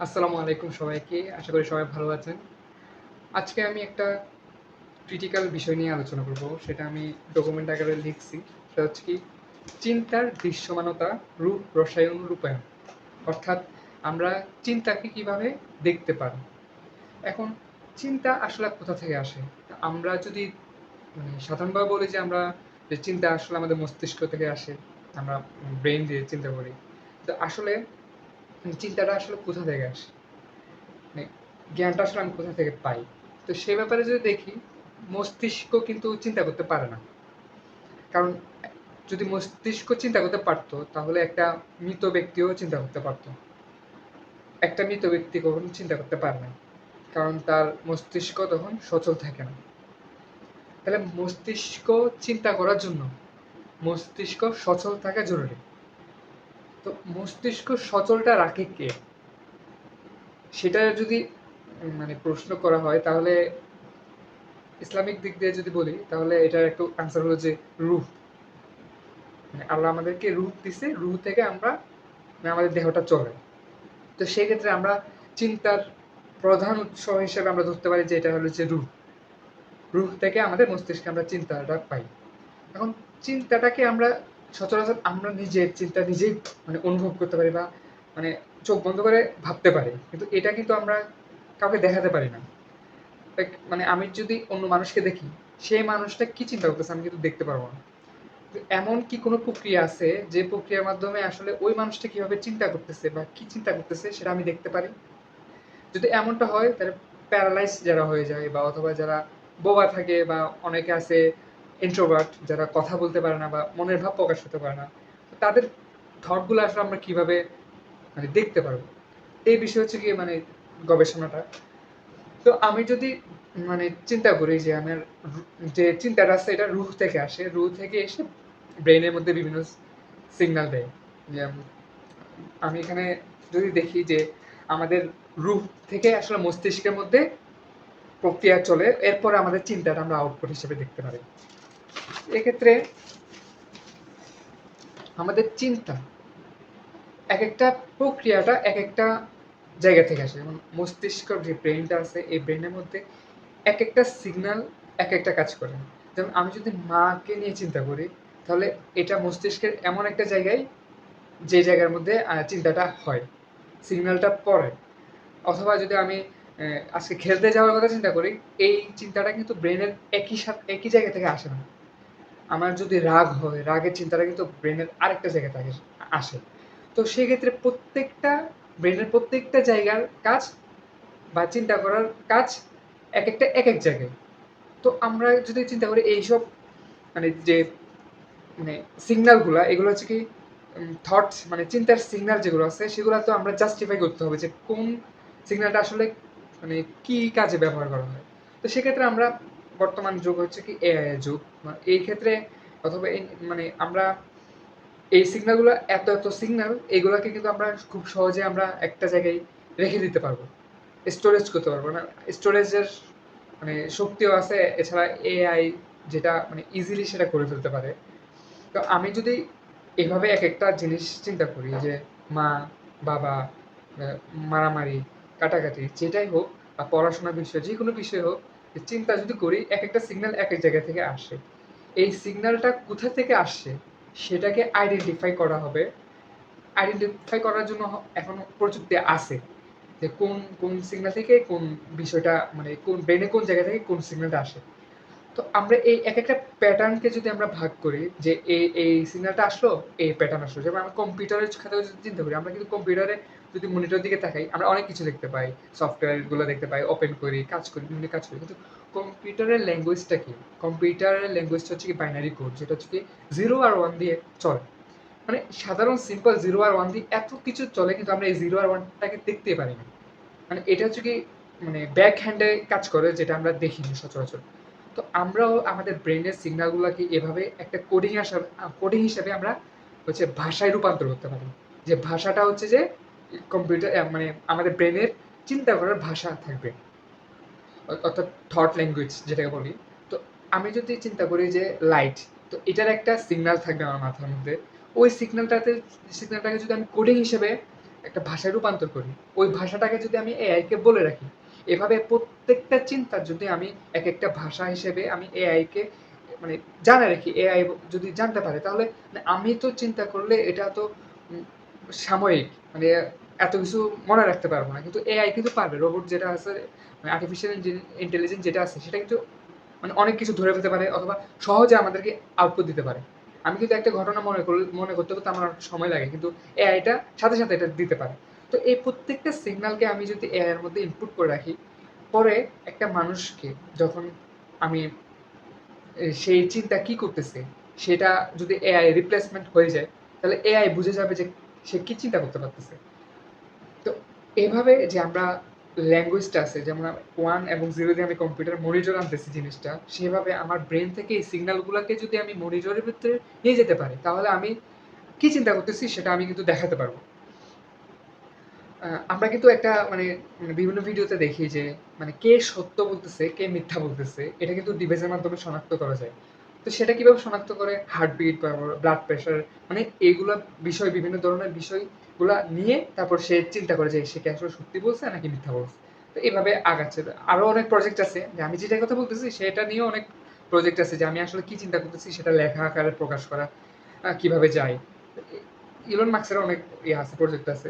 আসসালামু আলাইকুম সবাইকে। আশা করি সবাই ভালো আছেন। আজকে আমি একটা ক্রিটিক্যাল বিষয় নিয়ে আলোচনা করব। সেটা আমি ডকুমেন্ট আকারে লিখছি। সেটা হচ্ছে কি, চিন্তার দৃশ্যমানতা রূপ রসায়ন রূপায়ণ। অর্থাৎ আমরা চিন্তাকে কীভাবে দেখতে পারি? এখন, চিন্তা আসলে কোথা থেকে আসে? আমরা যদি মানে সাধারণভাবে বলি যে আমরা, যে চিন্তা আসলে আমাদের মস্তিষ্ক থেকে আসে, আমরা ব্রেন দিয়ে চিন্তা করি। তো আসলে চিন্তাটা আসলে কোথা থেকে আসে? মানে জ্ঞানটা আসলে আমি কোথা থেকে পাই? তো সে ব্যাপারে যদি দেখি, মস্তিষ্ক কিন্তু চিন্তা করতে পারে না। কারণ যদি মস্তিষ্ক চিন্তা করতে পারতো, তাহলে একটা মৃত ব্যক্তিও চিন্তা করতে পারতো। একটা মৃত ব্যক্তি কখনো চিন্তা করতে পারে না। কারণ তার মস্তিষ্ক তখন সচল থাকে না। তাহলে মস্তিষ্ক চিন্তা করার জন্য মস্তিষ্ক সচল থাকা জরুরি। তো মস্তিষ্ক সচলটা রাখে কে? সেটা যদি মানে প্রশ্ন করা হয়, তাহলে ইসলামিক দিক দিয়ে যদি বলি, তাহলে এটার একটু আনসার হলো যে রুহ। মানে আল্লাহ আমাদেরকে রুহ দিছে, রুহ থেকে আমরা মানে আমাদের দেহটা চলে। তো সেক্ষেত্রে আমরা চিন্তার প্রধান উৎস হিসেবে আমরা ধরতে পারি যে এটা হলো যে রুহ। রুহ থেকে আমাদের মস্তিষ্কে আমরা চিন্তাটা পাই। এখন চিন্তাটাকে আমরা সচরাচর আমরা নিজের চিন্তা নিজেই মানে অনুভব করতে পারি বা মানে চোখ বন্ধ করে ভাবতে পারি। কিন্তু এটা কিন্তু আমরা কাউকে দেখাতে পারি না। মানে আমি যদি অন্য মানুষকে দেখি, সেই মানুষটা কি চিন্তা করতেছে আমি কিন্তু দেখতে পারব না। এমন কি কোনো প্রক্রিয়া আছে যে প্রক্রিয়ার মাধ্যমে আসলে ওই মানুষটা কীভাবে চিন্তা করতেছে বা কি চিন্তা করতেছে সেটা আমি দেখতে পারি? যদি এমনটা হয়, তাহলে প্যারালাইজ যারা হয়ে যায় বা অথবা যারা বোবা থাকে বা অনেকে আছে ইন্ট্রোভার্ট যারা কথা বলতে পারে না বা মনের ভাব প্রকাশ করতে পারে না, তাদের থটগুলো আসলে আমরা কীভাবে মানে দেখতে পারব? এই বিষয় হচ্ছে কি মানে গবেষণাটা। তো আমি যদি মানে চিন্তা করি যে আমার যে চিন্তাটা আছে, এটা রুহ থেকে আসে। রুহ থেকে এসে ব্রেনের মধ্যে বিভিন্ন সিগন্যাল দেয়। যে আমি এখানে যদি দেখি যে আমাদের রুহ থেকে আসলে মস্তিষ্কের মধ্যে প্রক্রিয়া চলে, এরপর আমাদের চিন্তাটা আমরা আউটপুট হিসেবে দেখতে পারি। এক্ষেত্রে আমাদের চিন্তা এক একটা প্রক্রিয়াটা এক একটা জায়গা থেকে আসে। যেমন মস্তিষ্ক যে ব্রেনটা আছে, এই ব্রেনের মধ্যে এক একটা সিগন্যাল এক একটা কাজ করে। যেমন আমি যদি মাকে নিয়ে চিন্তা করি, তাহলে এটা মস্তিষ্কের এমন একটা জায়গায় যে জায়গার মধ্যে চিন্তাটা হয় সিগন্যালটা পড়ে। অথবা যদি আমি আজকে খেলতে যাওয়ার কথা চিন্তা করি, এই চিন্তাটা কিন্তু ব্রেনের একই সাথে, একই জায়গা থেকে আসে না। আমার যদি রাগ হয়, রাগের চিন্তাটা কিন্তু ব্রেনের আরেকটা জায়গা থেকে, আসে। তো সেক্ষেত্রে প্রত্যেকটা, ব্রেনের প্রত্যেকটা জায়গার কাজ বা চিন্তা করার কাজ এক একটা এক এক জায়গায়। তো আমরা যদি চিন্তা করি এইসব মানে যে মানে সিগন্যালগুলো, এগুলো হচ্ছে কি থটস মানে চিন্তার সিগনাল যেগুলো আছে, সেগুলো তো আমরা জাস্টিফাই করতে হবে যে কোন সিগনালটা আসলে মানে কি কাজে ব্যবহার করা হয়। তো সেক্ষেত্রে আমরা বর্তমান যুগ হচ্ছে কি এআই যুগ। মানে এই ক্ষেত্রে অথবা এই মানে আমরা এই সিগন্যালগুলো, এত এত সিগন্যাল, এগুলোকে কিন্তু আমরা খুব সহজে আমরা একটা জায়গায় রেখে দিতে পারব। স্টোরেজ করতে পারব। না, স্টোরেজের মানে শক্তিও আছে, এছাড়া এআই যেটা মানে ইজিলি সেটা করে ফেলতে পারে। তো আমি যদি এভাবে এক একটা জিনিস চিন্তা করি যে মা, বাবা মারামারি, কাটাকাটি, যেটাই হোক, বা পড়াশোনার বিষয় যে কোনো বিষয় হোক চিন্তা যদি করি এক একটা সিগন্যাল এক এক জায়গা থেকে আসে। এই সিগন্যালটা কোথা থেকে আসছে সেটাকে আইডেন্টিফাই করা হবে। আইডেন্টিফাই করার জন্য এখন প্রযুক্তি আছে যে কোন কোন সিগন্যাল থেকে কোন বিষয়টা মানে কোন ব্রেনে কোন জায়গা থেকে কোন সিগন্যালটা আসে। তো আমরা এই এক একটা প্যাটার্নকে যদি আমরা ভাগ করি, যে এই এই সিগন্যালটা আসলো, এই প্যাটার্ন আসলো, যেমন আমরা কম্পিউটারের খাতে যদি চিন্তা করি, আমরা কিন্তু কম্পিউটারে যদি মনিটর দিকে তাকাই, আমরা অনেক কিছু দেখতে পাই। সফটওয়্যারগুলো দেখতে পাই ওপেন করি, কাজ করি, বিভিন্ন কাজ করি। কিন্তু কম্পিউটারের ল্যাঙ্গুয়েজটা কি? কম্পিউটারের ল্যাঙ্গুয়েজটা হচ্ছে কি বাইনারি কোড যেটা হচ্ছে কি জিরো আর ওয়ান দিয়ে চলে। মানে সাধারণ সিম্পল জিরো আর ওয়ান দিয়ে এত কিছু চলে, কিন্তু আমরা এই জিরো আর ওয়ানটাকে দেখতে পারি না মানে এটা হচ্ছে কি মানে ব্যাক হ্যান্ডে কাজ করে, যেটা আমরা দেখিনি সচরাচর। তো আমরাও আমাদের ব্রেনের সিগন্যালগুলোকে এভাবে একটা কোডিং হিসাবে কোডিং হিসাবে আমরা হচ্ছে ভাষায় রূপান্তর করতে পারি। যে ভাষাটা হচ্ছে যে কম্পিউটার মানে আমাদের ব্রেনের চিন্তা করার ভাষা থাকবে। অর্থাৎ থট ল্যাঙ্গুয়েজ যেটাকে বলি। তো আমি যদি চিন্তা করি যে লাইট তো এটার একটা সিগন্যাল থাকবে আমার মাথার মধ্যে। ওই সিগন্যালটাতে সিগন্যালটাকে যদি আমি কোডিং হিসেবে একটা ভাষায় রূপান্তর করি, ওই ভাষাটাকে যদি আমি এআইকে বলে রাখি, এভাবে প্রত্যেকটা চিন্তা যদি আমি এক একটা ভাষা হিসেবে আমি এআইকে মানে জানা রাখি এআই যদি জানতে পারে, তাহলে আমি তো চিন্তা করলে এটা তো সাময়িক মানে এত কিছু মনে রাখতে পারব না। কিন্তু এআই কিন্তু পারবে রোবট যেটা আছে মানে আর্টিফিশিয়াল ইন্টেলিজেন্স যেটা আছে, সেটা কিন্তু মানে অনেক কিছু ধরে ফেলতে পারে অথবা সহজে আমাদেরকে আউটপুট দিতে পারে। আমি কিন্তু একটা ঘটনা মনে করলে মনে করতে করতে আমার সময় লাগে, কিন্তু এআইটা সাথে সাথে এটা দিতে পারে। তো এই প্রত্যেকটা সিগন্যালকে আমি যদি এআই এর মধ্যে ইনপুট করে রাখি, পরে একটা মানুষকে যখন আমি সেই চিন্তা কি করতেছে, সেটা যদি এআই রিপ্লেসমেন্ট হয়ে যায়, তাহলে এআই বুঝে যাবে যে সে কি চিন্তা করতে পারতেছে? তো এভাবে যে আমরা ল্যাঙ্গুয়েজটা আছে, যেমন ওয়ান এবং জিরো দিয়ে আমি কম্পিউটার মনিটর আনতেছি জিনিসটা, সেভাবে আমার ব্রেন থেকে এই সিগন্যালগুলোকে যদি আমি মনিটরের ভিতরে নিয়ে যেতে পারি, তাহলে আমি কি চিন্তা করতেছি সেটা আমি কিন্তু দেখাতে পারব। আমরা কিন্তু একটা মানে মানে বিভিন্ন ভিডিওতে দেখি যে মানে কে সত্য বলতেছে, কে মিথ্যা বলতেছে, এটা কিন্তু ডিভাইসের মাধ্যমে শনাক্ত করা যায়। তো সেটা কীভাবে শনাক্ত করে? হার্টবিট বা ব্লাড প্রেশার মানে এইগুলো বিষয়, বিভিন্ন ধরনের বিষয়গুলা নিয়ে তারপর সে চিন্তা করে যে সে কি আসলে সত্যি বলছে নাকি মিথ্যা বলছে? তো এইভাবে আগাচ্ছে। আরও অনেক প্রজেক্ট আছে। যে আমি যেটা কথা বলতেছি, সেটা নিয়েও অনেক প্রজেক্ট আছে যে আমি আসলে কি চিন্তা করতেছি, সেটা লেখা আকারে প্রকাশ করা কীভাবে যায়? ইলন মার্কসের অনেক ইয়ে আছে প্রজেক্ট আছে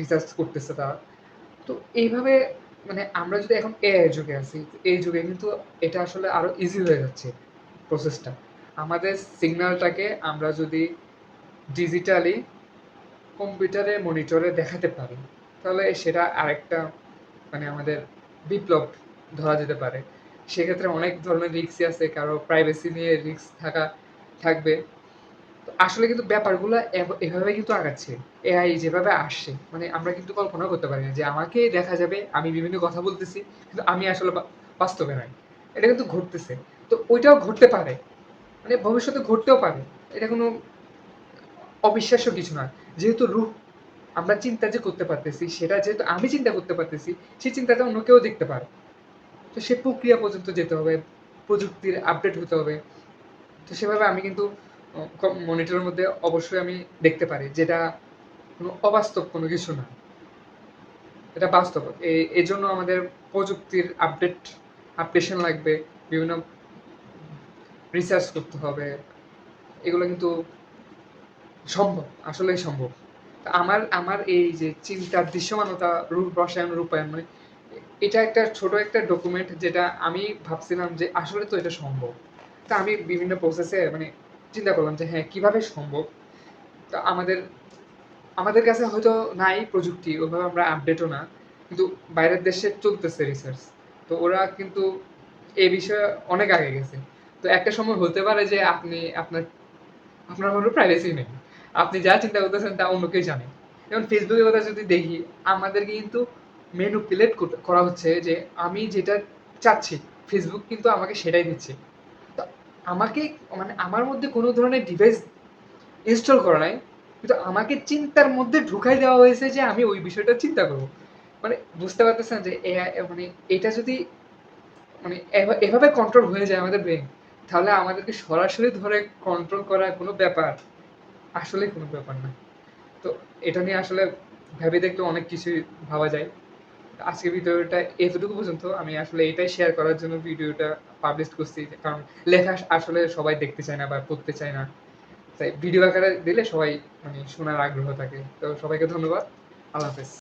রিসার্চ করতেছে তারা। তো এইভাবে মানে আমরা যদি এখন এআই যুগে আছি এই যুগে কিন্তু এটা আসলে আরও ইজি হয়ে যাচ্ছে। প্রসেসটা আমাদের সিগন্যালটাকে আমরা যদি ডিজিটালি কম্পিউটারে মনিটরে দেখাতে পারি, তাহলে সেটা আরেকটা মানে আমাদের বিপ্লব ধরা যেতে পারে। সেক্ষেত্রে অনেক ধরনের রিস্কই আছে, কারও প্রাইভেসি নিয়ে রিস্ক থাকা থাকবে। আসলে কিন্তু ব্যাপারগুলো এভাবে কিন্তু আগাচ্ছে। এআই যেভাবে আসছে মানে আমরা কিন্তু কল্পনা করতে পারি না যে আমাকে দেখা যাবে, আমি বিভিন্ন কথা বলতেছি, কিন্তু আমি আসলে বাস্তবে নাই এটা কিন্তু ঘটতেছে। তো ওইটাও ঘটতে পারে। মানে ভবিষ্যতে ঘটতেও পারে। এটা কোনো অবিশ্বাস্য কিছু না যেহেতু রূপ আমরা চিন্তা যে করতে পারতেছি, সেটা যেহেতু আমি চিন্তা করতে পারতেছি সেই চিন্তাটা অন্য কেউ দেখতে পারে। তো সে প্রক্রিয়া পর্যন্ত যেতে হবে, প্রযুক্তির আপডেট হতে হবে। তো সেভাবে আমি কিন্তু মনিটরের মধ্যে অবশ্যই আমি দেখতে পারি যেটা কোনো অবাস্তব কোনো কিছু না। এটা বাস্তব। এই জন্য আমাদের প্রযুক্তির আপডেট আপডেশন লাগবে। বিভিন্ন রিসার্চ করতে হবে। এগুলো কিন্তু সম্ভব, আসলেই সম্ভব। আমার আমার এই যে চিন্তার দৃশ্যমানতা, রূপ রসায়ন, রূপায়ণ মানে এটা একটা ছোট একটা ডকুমেন্ট যেটা আমি ভাবছিলাম যে আসলে তো এটা সম্ভব। তা আমি বিভিন্ন প্রসেসে মানে চিন্তা করলাম যে হ্যাঁ কীভাবে সম্ভব? তা আমাদের আমাদের কাছে হয়তো নাই প্রযুক্তি ওইভাবে আমরা আপডেটও না, কিন্তু বাইরের দেশে চলতেছে রিসার্চ তো ওরা কিন্তু এ বিষয়ে অনেক আগে গেছে। তো একটা সময় হতে পারে যে আপনি, আপনার আপনার কোনো প্রাইভেসি নেই। আপনি যা চিন্তা করতেছেন তা অন্য কেউ জানে। যেমন ফেসবুকের কথা যদি দেখি আমাদেরকে কিন্তু মেনুপুলেট করা হচ্ছে যে আমি যেটা চাচ্ছি ফেসবুক কিন্তু আমাকে সেটাই দিচ্ছে। তো আমাকে মানে আমার মধ্যে কোনো ধরনের ডিভাইস ইনস্টল করা নাই, কিন্তু আমাকে চিন্তার মধ্যে ঢুকাই দেওয়া হয়েছে যে আমি ওই বিষয়টা চিন্তা করব। মানে বুঝতে পারতেছেন যে মানে এটা যদি মানে এভাবে কন্ট্রোল হয়ে যায় আমাদের ব্রেন তাহলে আমাদেরকে সরাসরি ধরে কন্ট্রোল করা কোনো ব্যাপার আসলে কোনো ব্যাপার না। তো এটা নিয়ে আসলে ভেবে দেখলে অনেক কিছুই ভাবা যায়। আজকে ভিডিওটা এতটুকু পর্যন্ত আমি আসলে এটাই শেয়ার করার জন্য ভিডিওটা পাবলিশ করছি, কারণ লেখা আসলে সবাই দেখতে চায় না বা পড়তে চায় না। তাই ভিডিও আকারে দিলে সবাই মানে শোনার আগ্রহ থাকে। তো সবাইকে ধন্যবাদ। আল্লাহ হাফেজ।